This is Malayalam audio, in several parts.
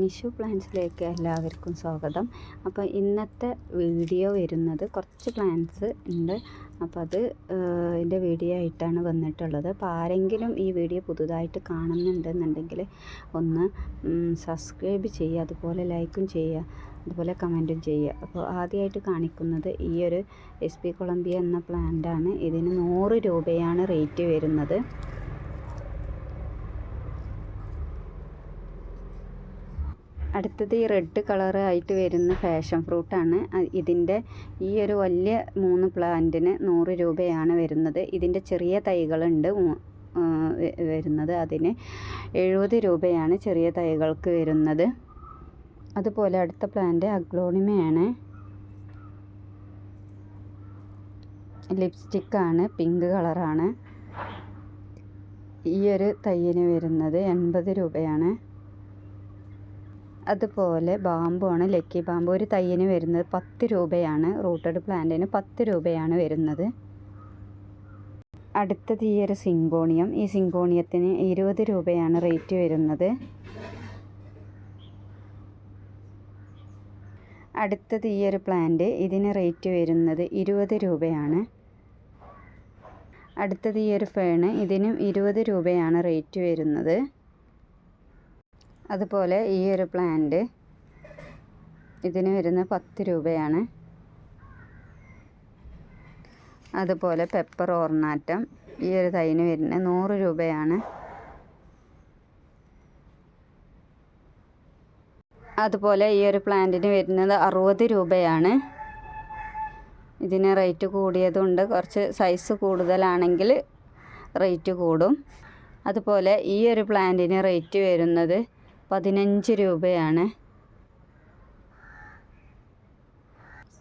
നിഷു പ്ലാന്റ്സിലേക്ക് എല്ലാവർക്കും സ്വാഗതം. അപ്പോൾ ഇന്നത്തെ വീഡിയോ വരുന്നത് കുറച്ച് പ്ലാന്റ്സ് ഉണ്ട്. അപ്പോൾ അത് എന്റെ വീഡിയോ ആയിട്ടാണ് വന്നിട്ടുള്ളത്. അപ്പോൾ ആരെങ്കിലും ഈ വീഡിയോ പുതുതായിട്ട് കാണുന്നുണ്ടെന്നുണ്ടെങ്കിൽ ഒന്ന് സബ്സ്ക്രൈബ് ചെയ്യുക അതുപോലെ ലൈക്കും ചെയ്യുക അതുപോലെ കമന്റും ചെയ്യുക. അപ്പോൾ ആദ്യമായിട്ട് കാണിക്കുന്നത് ഈ ഒരു എസ് പി കൊളംബിയ എന്ന പ്ലാന്റാണ്. ഇതിന് നൂറ് രൂപയാണ് റേറ്റ് വരുന്നത്. അടുത്തത് ഈ റെഡ് കളർ ആയിട്ട് വരുന്ന ഫാഷൻ ഫ്രൂട്ടാണ് ഇതിന്റെ ഈ ഒരു വലിയ മൂന്ന് പ്ലാന്റിന് നൂറ് രൂപയാണ് വരുന്നത്. ഇതിന്റെ ചെറിയ തൈകളുണ്ട് വരുന്നത് അതിന് എഴുപത് രൂപയാണ് ചെറിയ തൈകൾക്ക് വരുന്നത്. അതുപോലെ അടുത്ത പ്ലാന്റ് അഗ്ലോണിമയാണ്. ലിപ്സ്റ്റിക്കാണ് പിങ്ക് കളറാണ് ഈ ഒരു തയ്യന് വരുന്നത് എൺപത് രൂപയാണ്. അതുപോലെ ബാമ്പുമാണ് ലക്കി ബാമ്പു. ഒരു തയ്യന് വരുന്നത് പത്ത് രൂപയാണ്. റൂട്ടഡ് പ്ലാന്റിന് പത്ത് രൂപയാണ് വരുന്നത്. അടുത്തത് ഈ ഒരു സിങ്കോണിയം. ഈ സിങ്കോണിയത്തിന് ഇരുപത് രൂപയാണ് റേറ്റ് വരുന്നത്. അടുത്തത് ഈ ഒരു പ്ലാന്റ്. ഇതിന് റേറ്റ് വരുന്നത് ഇരുപത് രൂപയാണ്. അടുത്തത് ഈ ഒരു ഫേണ്. ഇതിനും ഇരുപത് രൂപയാണ് റേറ്റ് വരുന്നത്. അതുപോലെ ഈ ഒരു പ്ലാന്റ് ഇതിന് വരുന്ന പത്ത് രൂപയാണ്. അതുപോലെ പെപ്പർ ഓർണാറ്റം ഈ ഒരു തൈന് വരുന്ന നൂറ് രൂപയാണ്. അതുപോലെ ഈ ഒരു പ്ലാന്റിന് വരുന്നത് അറുപത് രൂപയാണ്. ഇതിന് റേറ്റ് കൂടിയതുണ്ട്. കുറച്ച് സൈസ് കൂടുതലാണെങ്കിൽ റേറ്റ് കൂടും. അതുപോലെ ഈ ഒരു പ്ലാന്റിന് റേറ്റ് വരുന്നത് പതിനഞ്ച് രൂപയാണ്.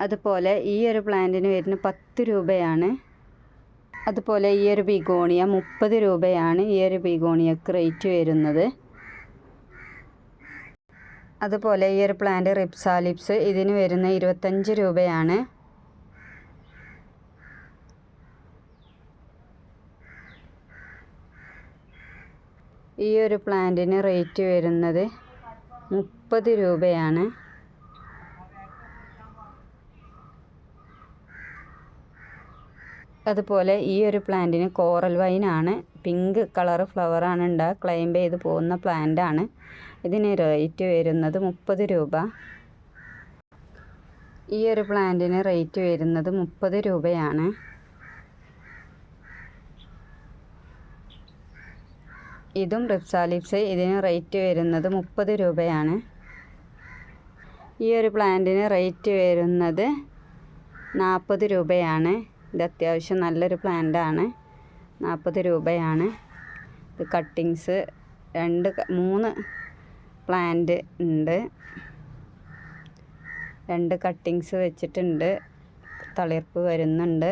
അതുപോലെ ഈ ഒരു പ്ലാന്റിന് വരുന്ന പത്ത് രൂപയാണ്. അതുപോലെ ഈ ഒരു ബിഗോണിയ മുപ്പത് രൂപയാണ് ഈ ഒരു ബിഗോണിയക്ക് റേറ്റ് വരുന്നത്. അതുപോലെ ഈ ഒരു പ്ലാന്റ് റിപ്സാലിപ്സ് ഇതിന് വരുന്ന ഇരുപത്തഞ്ച് രൂപയാണ്. ഈ ഒരു പ്ലാന്റിന് റേറ്റ് വരുന്നത് മുപ്പത് രൂപയാണ്. അതുപോലെ ഈ ഒരു പ്ലാന്റിന് കോറൽ വൈനാണ്. പിങ്ക് കളർ ഫ്ലവറാണ് ഉണ്ടാകുക ക്ലൈംബ് ചെയ്ത് പോകുന്ന പ്ലാന്റാണ്. ഇതിന് റേറ്റ് വരുന്നത് മുപ്പത് രൂപ. ഈ ഒരു പ്ലാന്റിന് റേറ്റ് വരുന്നത് മുപ്പത് രൂപയാണ്. ഇതും റിപ്സാലിപ്സ് ഇതിന് റേറ്റ് വരുന്നത് മുപ്പത് രൂപയാണ്. ഈ ഒരു പ്ലാന്റിന് റേറ്റ് വരുന്നത് നാൽപ്പത് രൂപയാണ്. ഇത് അത്യാവശ്യം നല്ലൊരു പ്ലാന്റാണ് നാൽപ്പത് രൂപയാണ്. ഇത് കട്ടിങ്സ് രണ്ട് മൂന്ന് പ്ലാന്റ് ഉണ്ട്. രണ്ട് കട്ടിങ്സ് വെച്ചിട്ടുണ്ട്. തളിർപ്പ് വരുന്നുണ്ട്.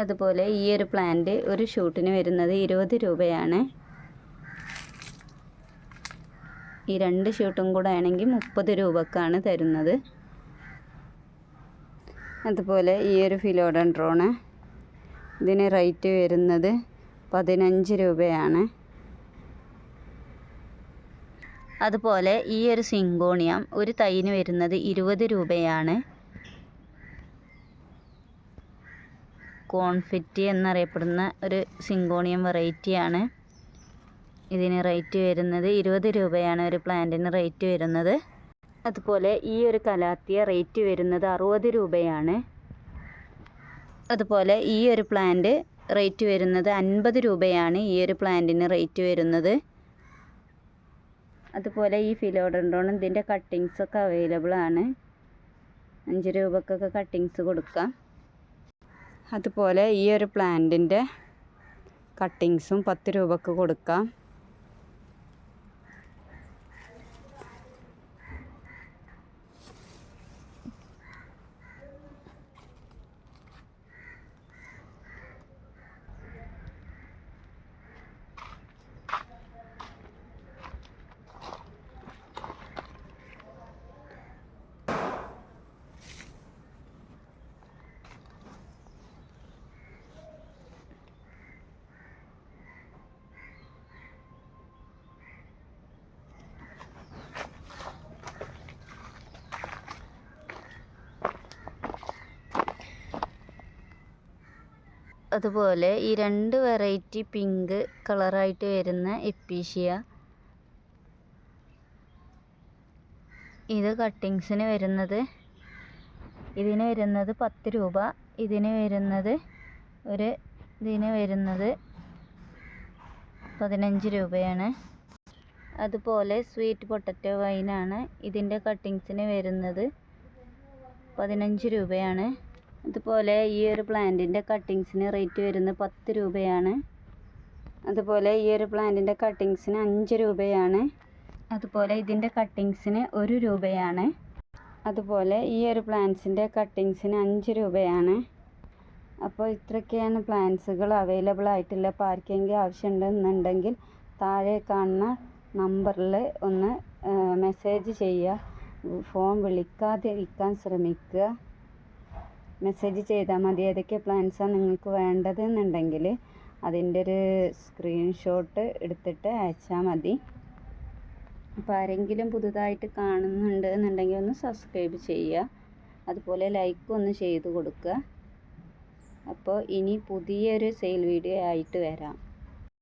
അതുപോലെ ഈ ഒരു പ്ലാന്റ് ഒരു ഷൂട്ടിന് വരുന്നത് ഇരുപത് രൂപയാണ്. ഈ രണ്ട് ഷൂട്ടും കൂടെ ആണെങ്കിൽ മുപ്പത് രൂപക്കാണ് തരുന്നത്. അതുപോലെ ഈ ഒരു ഫിലോഡൻഡ്രോണ് ഇതിന് റേറ്റ് വരുന്നത് പതിനഞ്ച് രൂപയാണ്. അതുപോലെ ഈ ഒരു സിങ്കോണിയം ഒരു തൈന് വരുന്നത് ഇരുപത് രൂപയാണ്. കോൺഫിറ്റി എന്നറിയപ്പെടുന്ന ഒരു സിങ്കോണിയം വെറൈറ്റിയാണ്. ഇതിന് റേറ്റ് വരുന്നത് ഇരുപത് രൂപയാണ് ഒരു പ്ലാന്റിന് റേറ്റ് വരുന്നത്. അതുപോലെ ഈ ഒരു കലാത്തിയ റേറ്റ് വരുന്നത് അറുപത് രൂപയാണ്. അതുപോലെ ഈ ഒരു പ്ലാന്റ് റേറ്റ് വരുന്നത് അൻപത് രൂപയാണ് ഈ ഒരു പ്ലാന്റിന് റേറ്റ് വരുന്നത്. അതുപോലെ ഈ ഫിലോഡൻഡ്രോൺ ഇതിന്റെ കട്ടിങ്സൊക്കെ അവൈലബിൾ ആണ് അഞ്ച് രൂപക്കൊക്കെ കട്ടിങ്സ് കൊടുക്കാം. അതുപോലെ ഈ ഒരു പ്ലാന്റിന്റെ കട്ടിങ്സും പത്ത് രൂപയ്ക്ക് കൊടുക്കാം. അതുപോലെ ഈ രണ്ട് വെറൈറ്റി പിങ്ക് കളറായിട്ട് വരുന്ന എപ്പീഷ്യ ഇത് കട്ടിങ്സിന് വരുന്നത് ഇതിന് വരുന്നത് പത്ത് രൂപ ഇതിന് വരുന്നത് ഒരു ഇതിന് വരുന്നത് പതിനഞ്ച് രൂപയാണ്. അതുപോലെ സ്വീറ്റ് പൊട്ടറ്റോ വൈനാണ് ഇതിന്റെ കട്ടിങ്സിന് വരുന്നത് പതിനഞ്ച് രൂപയാണ്. അതുപോലെ ഈ ഒരു പ്ലാന്റിന്റെ കട്ടിങ്സിന് റേറ്റ് വരുന്നത് പത്ത് രൂപയാണ്. അതുപോലെ ഈ ഒരു പ്ലാന്റിന്റെ കട്ടിങ്സിന് അഞ്ച് രൂപയാണ്. അതുപോലെ ഇതിന്റെ കട്ടിങ്സിന് ഒരു രൂപയാണ്. അതുപോലെ ഈ ഒരു പ്ലാന്റ്സിന്റെ കട്ടിങ്സിന് അഞ്ച് രൂപയാണ്. അപ്പോൾ ഇത്രയൊക്കെയാണ് പ്ലാന്റ്സുകൾ അവൈലബിൾ ആയിട്ടുള്ള പാർക്കിംഗ് ആവശ്യമുണ്ടെന്നുണ്ടെങ്കിൽ താഴെ കാണുന്ന നമ്പറിൽ ഒന്ന് മെസ്സേജ് ചെയ്യുക. ഫോൺ വിളിക്കാതിരിക്കാൻ ശ്രമിക്കുക. മെസ്സേജ് ചെയ്താൽ മതി. ഏതൊക്കെ പ്ലാൻസാണ് നിങ്ങൾക്ക് വേണ്ടതെന്നുണ്ടെങ്കിൽ അതിന്റെ ഒരു സ്ക്രീൻഷോട്ട് എടുത്തിട്ട് അയച്ചാൽ മതി. അപ്പോൾ ആരെങ്കിലും പുതുതായിട്ട് കാണുന്നുണ്ട് എന്നുണ്ടെങ്കിൽ ഒന്ന് സബ്സ്ക്രൈബ് ചെയ്യുക. അതുപോലെ ലൈക്കും ഒന്ന് ചെയ്ത് കൊടുക്കുക. അപ്പോൾ ഇനി പുതിയൊരു സെയിൽ വീഡിയോ ആയിട്ട് വരാം.